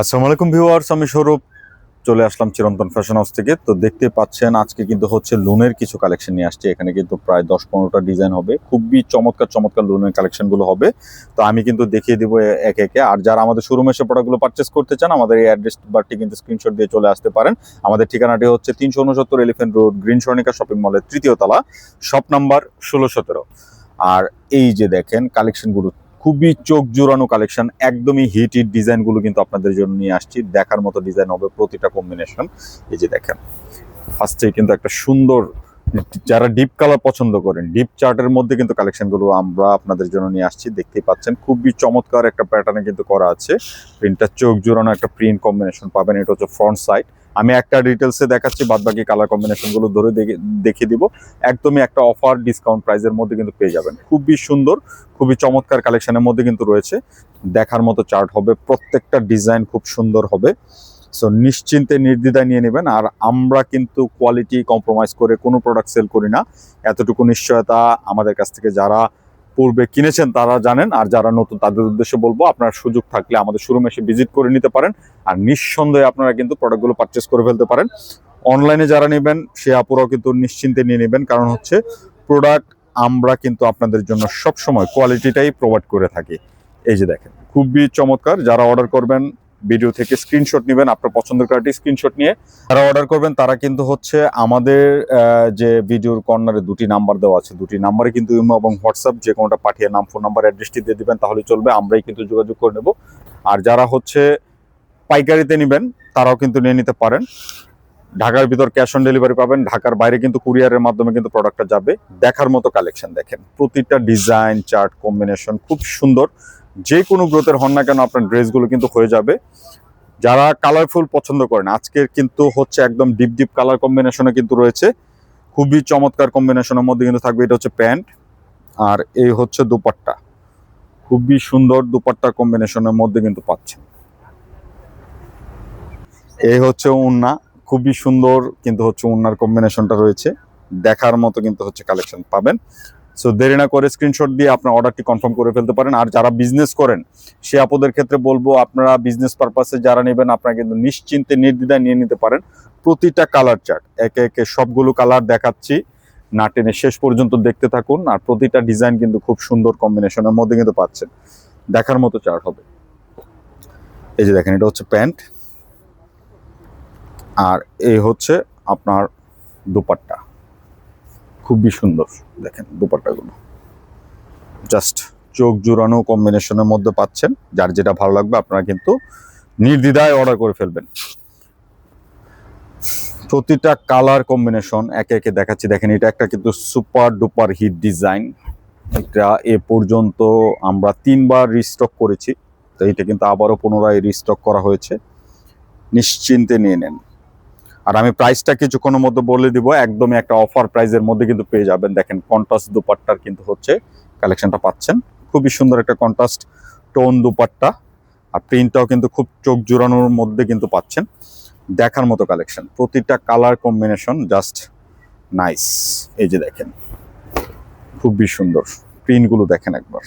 আসসালামু আলাইকুম ভিউয়ার্স, আমি স্বরূপ চলে আসলাম চিরন্তন ফ্যাশন হাউস থেকে। তো দেখতে পাচ্ছেন, আজকে কিন্তু হচ্ছে লোনের কিছু কালেকশন নিয়ে আসছে। এখানে কিন্তু প্রায় দশ পনেরোটা ডিজাইন হবে। খুবই চমৎকার চমৎকার লোনের কালেকশনগুলো হবে। তো আমি কিন্তু দেখিয়ে দিব একে একে। আর যারা আমাদের শোরুমে এসে প্রোডাক্টগুলো পারচেস করতে চান, আমাদের এই অ্যাড্রেস বারটি কিন্তু স্ক্রিনশট দিয়ে চলে আসতে পারেন। আমাদের ঠিকানাটি হচ্ছে তিনশো উনসত্তর elephant road green Swarnika shopping মলের তৃতীয় তলা শপ নাম্বার ষোলো সতেরো। আর এই যে দেখেন কালেকশনগুলো খুবই চোখ জোড়ানো কালেকশন একদমই হিট হিট ডিজাইনগুলো কিন্তু আপনাদের জন্য নিয়ে আসছি। দেখার মতো ডিজাইন হবে প্রতিটা কম্বিনেশন এই যে দেখেন ফার্স্টে কিন্তু একটা সুন্দর, যারা ডিপ কালার পছন্দ করেন ডিপ চার্টের মধ্যে কিন্তু কালেকশনগুলো আমরা আপনাদের জন্য নিয়ে আসছি। দেখতেই পাচ্ছেন, খুবই চমৎকার একটা প্যাটার্নে কিন্তু করা আছে। প্রিন্টটা চোখ জোড়ানো একটা প্রিন্ট কম্বিনেশন পাবেন, এটা হচ্ছে ফ্রন্ট সাইড আমি একটা ডিটেলসে দেখাচ্ছি বাদ বাকি কালার কম্বিনেশনগুলো ধরে দেখে- দেখিয়ে দিব। একদমই একটা অফার ডিসকাউন্ট প্রাইসের মধ্যে কিন্তু পেয়ে যাবেন। খুবই সুন্দর, খুবই চমৎকার কালেকশনের মধ্যে কিন্তু রয়েছে। দেখার মতো চার্ট হবে, প্রত্যেকটা ডিজাইন খুব সুন্দর হবে। সো নিশ্চিন্তে নির্দ্বিধায় নিয়ে নেবেন, আর আমরা কিন্তু কোয়ালিটি কম্প্রোমাইজ করে কোনো প্রোডাক্ট সেল করি না। এতটুকু নিশ্চয়তা আমাদের কাছ থেকে যারা পূর্বে কিনেছেন তারা জানেন, আর যারা নতুন তাদের উদ্দেশ্যে বলব, আপনার সুযোগ থাকলে আমাদের শোরুমে এসে ভিজিট করে নিতে পারেন, আর নিঃসন্দেহে আপনারা কিন্তু প্রোডাক্টগুলো পারচেস করে ফেলতে পারেন। অনলাইনে যারা নেবেন, সে আপুরাও কিন্তু নিশ্চিন্তে নিয়ে নেবেন, কারণ হচ্ছে প্রোডাক্ট আমরা কিন্তু আপনাদের জন্য সব সময় কোয়ালিটিটাই প্রোভাইড করে থাকি। এই যে দেখেন, খুবই চমৎকার, যারা অর্ডার করবেন ভিডিও থেকে স্ক্রিনশট নেবেন আপনার পছন্দের কার্ডটি স্ক্রিনশট নিয়ে। যারা অর্ডার করবেন, তারা কিন্তু হচ্ছে আমাদের যে ভিডিওর কর্নারে দুটি নাম্বার দেওয়া আছে। দুটি নাম্বারে কিন্তু ইমো এবং হোয়াটসঅ্যাপ যে কোনোটা পাঠিয়ে নাম ফোন নাম্বার অ্যাড্রেসটি দিয়ে দিবেন, তাহলে চলবে। আমরাই কিন্তু যোগাযোগ করে নেব। আর যারা হচ্ছে পাইকারিতে নেবেন, তারাও কিন্তু নিয়ে নিতে পারেন। ঢাকার ভিতর ক্যাশ অন ডেলিভারি পাবেন। ঢাকার বাইরে কিন্তু কুরিয়ারের মাধ্যমে কিন্তু প্রোডাক্টটা যাবে। দেখার মতো কালেকশন দেখেন। প্রতিটা ডিজাইন চার্ট কম্বিনেশন খুব সুন্দর। যে কোনো গ্রোথের হন না কেন আপনার ড্রেসগুলো কিন্তু হয়ে যাবে। যারা কালারফুল পছন্দ করেন, আজকের কিন্তু হচ্ছে একদম ডিপ ডিপ কালার কম্বিনেশনে কিন্তু রয়েছে। খুবই চমৎকার কম্বিনেশনের মধ্যে কিন্তু থাকবে, এটা হচ্ছে প্যান্ট আর এই হচ্ছে দুপাট্টা। খুবই সুন্দর দুপাট্টার কম্বিনেশনের মধ্যে কিন্তু পাচ্ছেন। এই হচ্ছে উন্না, খুবই সুন্দর কিন্তু হচ্ছে উন্নার কম্বিনেশনটা রয়েছে। দেখার মতো কিন্তু হচ্ছে কালেকশন পাবেন। সো দেরি না করে স্ক্রিনশট দিয়ে আপনার অর্ডারটি কনফার্ম করে ফেলতে পারেন। আর যারা বিজনেস করেন, সে আপদের ক্ষেত্রে বলব, আপনারা বিজনেস পারপাসে যারা নেবেন, আপনারা কিন্তু নিশ্চিন্তে নির্দ্বিধায় নিয়ে নিতে পারেন। প্রতিটা কালার চার্ট একে একে সবগুলো কালার দেখাচ্ছি। না টেনে শেষ পর্যন্ত দেখতে থাকুন। আর প্রতিটা ডিজাইন কিন্তু খুব সুন্দর কম্বিনেশনের মধ্যে কিন্তু পাচ্ছেন। দেখার মতো চার্ট হবে। এই যে দেখেন, এটা হচ্ছে প্যান্ট আর এই হচ্ছে আপনার দুপাট্টা। খুবই সুন্দর, দেখেন দুপাট্টাগুলো। জাস্ট চোখ জুড়ানো কম্বিনেশনের মধ্যে পাচ্ছেন, যার যেটা ভালো লাগবে আপনারা কিন্তু নির্দ্বিধায় অর্ডার করে ফেলবেন। প্রতিটা কালার কম্বিনেশন একে একে দেখাচ্ছি। দেখেন, এটা একটা কিন্তু সুপার ডুপার হিট ডিজাইন এটা এ পর্যন্ত আমরা তিনবার রিস্টক করেছি, তো এটা কিন্তু আবারও পুনরায় রিস্টক করা হয়েছে। নিশ্চিন্তে নিয়ে নেন। আর আমি প্রাইসটা কিছুক্ষণের মধ্যে বলে দিব, একদমই একটা অফার প্রাইসের মধ্যে কিন্তু পেয়ে যাবেন। দেখেন কন্ট্রাস্ট দুপাট্টার কিন্তু হচ্ছে কালেকশনটা পাচ্ছেন। খুবই সুন্দর একটা কন্ট্রাস্ট টোন দুপাট্টা আর প্রিন্টটাও কিন্তু খুব চোখ জোড়ানোর মধ্যে কিন্তু পাচ্ছেন। দেখার মতো কালেকশন প্রতিটা কালার কম্বিনেশন জাস্ট নাইস এই যে দেখেন, খুবই সুন্দর। প্রিন্টগুলো দেখেন একবার।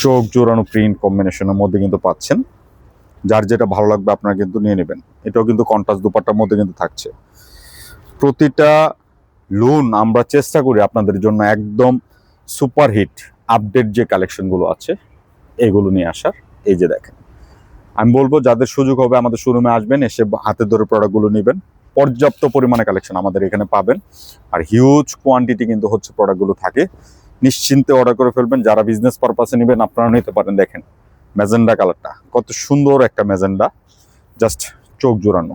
চোখ জোড়ানো প্রিন্ট কম্বিনেশনের মধ্যে কিন্তু পাচ্ছেন। যার যেটা ভালো লাগবে আপনারা কিন্তু নিয়ে নেবেন। এটাও কিন্তু কন্ট্রাস্ট দুপাট্টার মধ্যে কিন্তু থাকছে। প্রতিটা লোন আমরা চেষ্টা করি আপনাদের জন্য একদম সুপার হিট আপডেট যে কালেকশনগুলো আছে, এগুলো নিয়ে আসার। এই যে দেখেন, আমি বলব যাদের সুযোগ হবে আমাদের শোরুমে আসবেন, এসে হাতে ধরে প্রোডাক্টগুলো নেবেন। পর্যাপ্ত পরিমাণে কালেকশন আমাদের এখানে পাবেন। আর হিউজ কোয়ান্টিটি কিন্তু হচ্ছে প্রোডাক্টগুলো থাকে। নিশ্চিন্তে অর্ডার করে ফেলবেন। যারা বিজনেস পারপাসে নেবেন আপনারা নিতে পারেন। দেখেন ম্যাজেন্ডা কালারটা। কত সুন্দর একটা ম্যাজেন্ডা। জাস্ট চোখ জোড়ানো।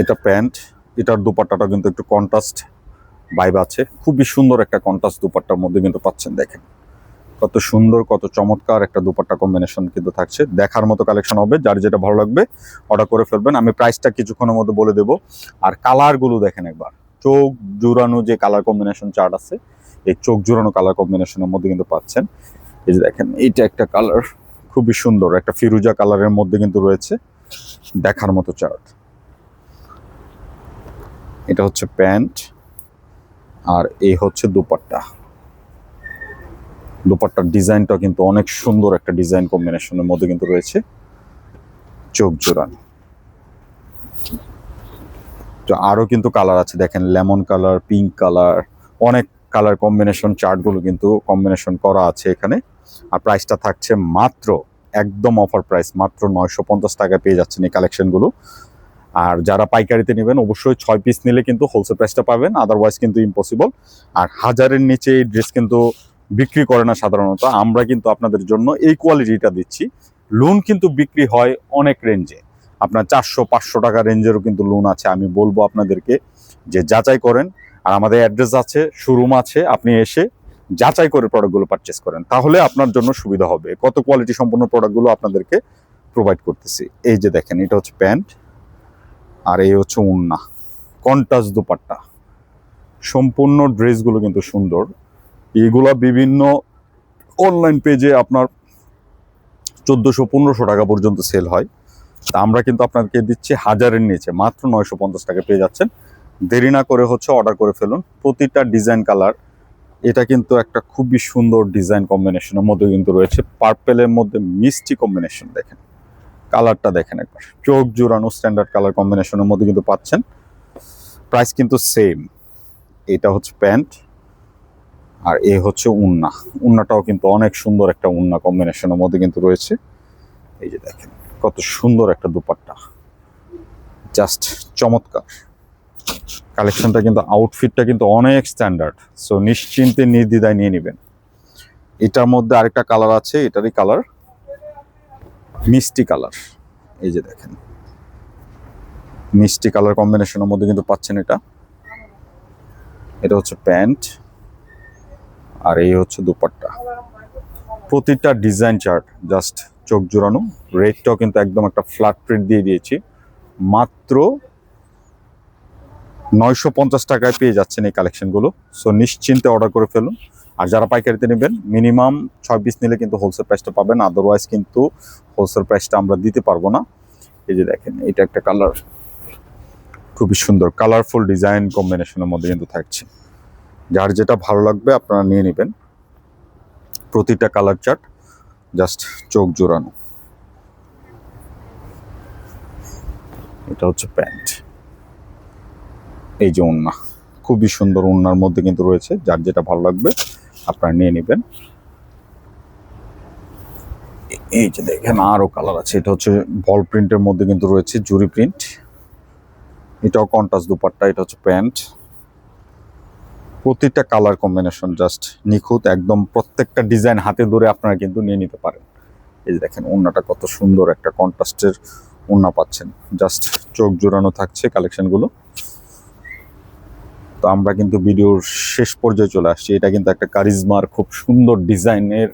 এটা প্যান্ট। এটার দুপাট্টাটা কিন্তু একটু কন্ট্রাস্ট বাইব আছে। খুবই সুন্দর একটা কন্ট্রাস্ট দুপাট্টার মধ্যে কিন্তু পাচ্ছেন, দেখেন। কত সুন্দর, কত চমৎকার একটা দুপাট্টা কম্বিনেশন কিন্তু থাকছে। দেখার মতো কালেকশন হবে, যার যেটা ভালো লাগবে অর্ডার করে ফেলবেন। আমি প্রাইসটা কিছুক্ষণের মধ্যে বলে দেবো। আর কালারগুলো দেখেন একবার। চোখ জোড়ানো যে কালার কম্বিনেশন চার্ট আছে এই চোখ জোড়ানো কালার কম্বিনেশনের মধ্যে কিন্তু পাচ্ছেন। এই যে দেখেন, এইটা একটা কালার খুবই সুন্দর, একটা ফিরুজা কালারের মধ্যে কিন্তু রয়েছে দেখার মতো চার্ট এটা হচ্ছে প্যান্ট আর এই হচ্ছে দুপাট্টা। দুপাট্টার ডিজাইনটা কিন্তু অনেক সুন্দর একটা ডিজাইন কম্বিনেশনের মধ্যে কিন্তু রয়েছে চোখ জোড়ানো। তো আরও কিন্তু কালার আছে, দেখেন লেমন কালার পিঙ্ক কালার অনেক কালার কম্বিনেশন চার্টগুলো কিন্তু কম্বিনেশন করা আছে এখানে। আর প্রাইসটা থাকছে মাত্র, একদম অফার প্রাইস মাত্র নয়শো পঞ্চাশ টাকায় পেয়ে যাচ্ছেন এই কালেকশনগুলো আর যারা পাইকারিতে নেবেন অবশ্যই ছয় পিস নিলে কিন্তু হোলসেল প্রাইসটা পাবেন আদারওয়াইজ কিন্তু ইম্পসিবল আর হাজারের নিচে এই ড্রেস কিন্তু বিক্রি করে না সাধারণত। আমরা কিন্তু আপনাদের জন্য এই কোয়ালিটিটা দিচ্ছি। লোন কিন্তু বিক্রি হয় অনেক রেঞ্জে আপনার চারশো পাঁচশো টাকা রেঞ্জেরও কিন্তু লোন আছে। আমি বলব আপনাদেরকে যে যাচাই করেন আর আমাদের অ্যাড্রেস আছে শোরুম আছে, আপনি এসে যাচাই করে প্রোডাক্টগুলো পারচেস করেন। তাহলে আপনার জন্য সুবিধা হবে। কত কোয়ালিটি সম্পন্ন প্রোডাক্টগুলো আপনাদেরকে প্রোভাইড করতেছি। এই যে দেখেন, এটা হচ্ছে প্যান্ট আর এই হচ্ছে উন্না। কন্টাস দুপাট্টা। সম্পূর্ণ ড্রেসগুলো কিন্তু সুন্দর। এগুলা বিভিন্ন অনলাইন পেজে আপনার চোদ্দোশো, পনেরোশো টাকা পর্যন্ত সেল হয়। আমরা কিন্তু আপনাকে দিচ্ছি হাজারের নিচে। মাত্র নয়শো পঞ্চাশ টাকা পেয়ে যাচ্ছেন। দেরি না করে হচ্ছে অর্ডার করে ফেলুন। প্রতিটা ডিজাইন কালার এটা কিন্তু একটা খুবই সুন্দর ডিজাইন কম্বিনেশনের মধ্যে কিন্তু রয়েছে। পার্পেলের মধ্যে মিষ্টি কম্বিনেশন দেখেন। কালারটা দেখেন একবার। চোখ জোড়ানো স্ট্যান্ডার্ড কালার কম্বিনেশনের মধ্যে কিন্তু পাচ্ছেন। প্রাইস কিন্তু সেম এটা হচ্ছে প্যান্ট আর এ হচ্ছে উন্না। উন্নাটাও কিন্তু অনেক সুন্দর একটা উন্না কম্বিনেশনের মধ্যে কিন্তু রয়েছে। এই যে দেখেন, কত সুন্দর একটা দুপাট্টা। জাস্ট চমৎকার। কালেকশনটা কিন্তু আউটফিটটা কিন্তু অনেক স্ট্যান্ডার্ড সো নিশ্চিন্তে নির্দ্বিধায় নিয়ে নেবেন। এটার মধ্যে আরেকটা কালার আছে, এটারই কালার মিষ্টি কালার এই যে দেখেন। মিষ্টি কালার কম্বিনেশনের মধ্যে কিন্তু পাচ্ছেন এটা। এটা হচ্ছে প্যান্ট, আর এই হচ্ছে দুপাট্টা। প্রতিটা ডিজাইন চার্ট জাস্ট চোখ জোড়ানো। রেটটাও কিন্তু একদম একটা ফ্ল্যাট প্রিন্ট দিয়ে দিয়েছি। মাত্র নয়শো পঞ্চাশ টাকায় পেয়ে যাচ্ছেন এই কালেকশনগুলো সো নিশ্চিন্তে অর্ডার করে ফেলুন। আর যারা পাইকারিতে নেবেন মিনিমাম ছয় পিস নিলে কিন্তু হোলসেল প্রাইসটা পাবেন। আদারওয়াইজ কিন্তু হোলসেল প্রাইসটা আমরা দিতে পারব না। এই যে দেখেন, এটা একটা কালার খুবই সুন্দর কালারফুল ডিজাইন কম্বিনেশনের মধ্যে কিন্তু থাকছে। যার যেটা ভালো লাগবে আপনারা নিয়ে নেবেন। প্রতিটা কালার চার্ট জাস্ট চোখ জোড়ানো। এটা হচ্ছে প্যান্ট। এই যে ওন্না খুবই সুন্দর ওন্নার মধ্যে কিন্তু রয়েছে, যার যেটা ভালো লাগবে আপনারা নিয়ে নেবেন। এই যে দেখেন, আরও কালার আছে, এটা হচ্ছে বল প্রিন্টের মধ্যে কিন্তু রয়েছে জুরি প্রিন্ট এটাও কন্টাস দুপাট্টা, এটা হচ্ছে প্যান্ট। প্রতিটা কালার কম্বিনেশন জাস্ট নিখুঁত, একদম প্রত্যেকটা ডিজাইন হাতে ধরে আপনারা কিন্তু নিয়ে নিতে পারেন। এই যে দেখেন ওন্নাটা কত সুন্দর একটা কন্ট্রাস্টের ওন্না পাচ্ছেন। জাস্ট চোখ জোড়ানো থাকছে কালেকশনগুলো তো আমরা কিন্তু ভিডিওর শেষ পর্যায়ে চলে আসছি। এটা কিন্তু একটা কারিজমার খুব সুন্দর ডিজাইনের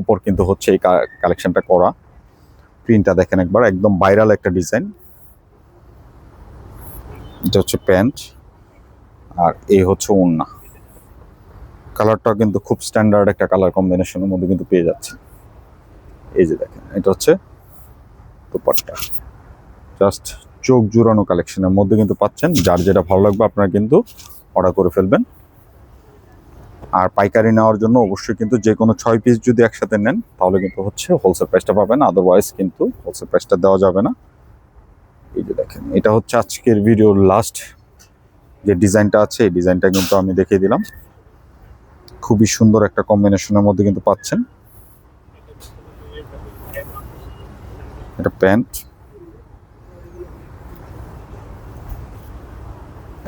উপর কিন্তু হচ্ছে এই কালেকশনটা করা। প্রিন্টটা দেখেন একবার, একদম ভাইরাল একটা ডিজাইন। এটা হচ্ছে প্যান্ট, আর এই হচ্ছে ওন্না কালারটা কিন্তু খুব স্ট্যান্ডার্ড একটা কালার কম্বিনেশনের মধ্যে কিন্তু পেয়ে যাচ্ছে। এই যে দেখেন, এটা হচ্ছে দুপাট্টা। জাস্ট চোখ জুড়ানো কালেকশনের মধ্যে কিন্তু পাচ্ছেন। যার যেটা ভালো লাগবে আপনারা কিন্তু অর্ডার করে ফেলবেন। আর পাইকারি নেওয়ার জন্য অবশ্যই কিন্তু যে কোনো ছয় পিস যদি একসাথে নেন, তাহলে কিন্তু হচ্ছে হোলসেল প্রাইসটা পাবেন। আদারওয়াইজ কিন্তু হোলসেল প্রাইসটা দেওয়া যাবে না। এই যে দেখেন, এটা হচ্ছে আজকের ভিডিওর লাস্ট যে ডিজাইনটা আছে, এই ডিজাইনটা কিন্তু আমি দেখিয়ে দিলাম। খুবই সুন্দর একটা কম্বিনেশনের মধ্যে কিন্তু পাচ্ছেন। এটা প্যান্ট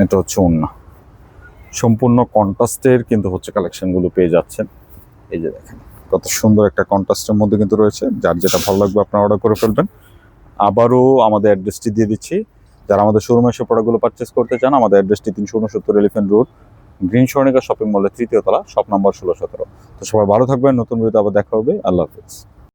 এটা হচ্ছে ওন্না সম্পূর্ণ কন্ট্রাস্টের কিন্তু হচ্ছে কালেকশনগুলো পেয়ে যাচ্ছেন। এই যে দেখেন, কত সুন্দর একটা কন্ট্রাস্টের মধ্যে কিন্তু রয়েছে, যার যেটা ভালো লাগবে আপনারা অর্ডার করে ফেলবেন। আবারও আমাদের অ্যাড্রেসটি দিয়ে দিচ্ছি। যারা আমাদের শোরুমে এসে প্রোডাক্টগুলো পারচেস করতে চান, আমাদের অ্যাড্রেসটি তিনশো উনসত্তর elephant road green Swarnika shopping মলের তৃতীয় তলা, শপ নম্বর ষোলো সতেরো। তো সবাই ভালো থাকবেন, নতুন ভিডিওতে আবার দেখা হবে। আল্লাহ হাফিজ।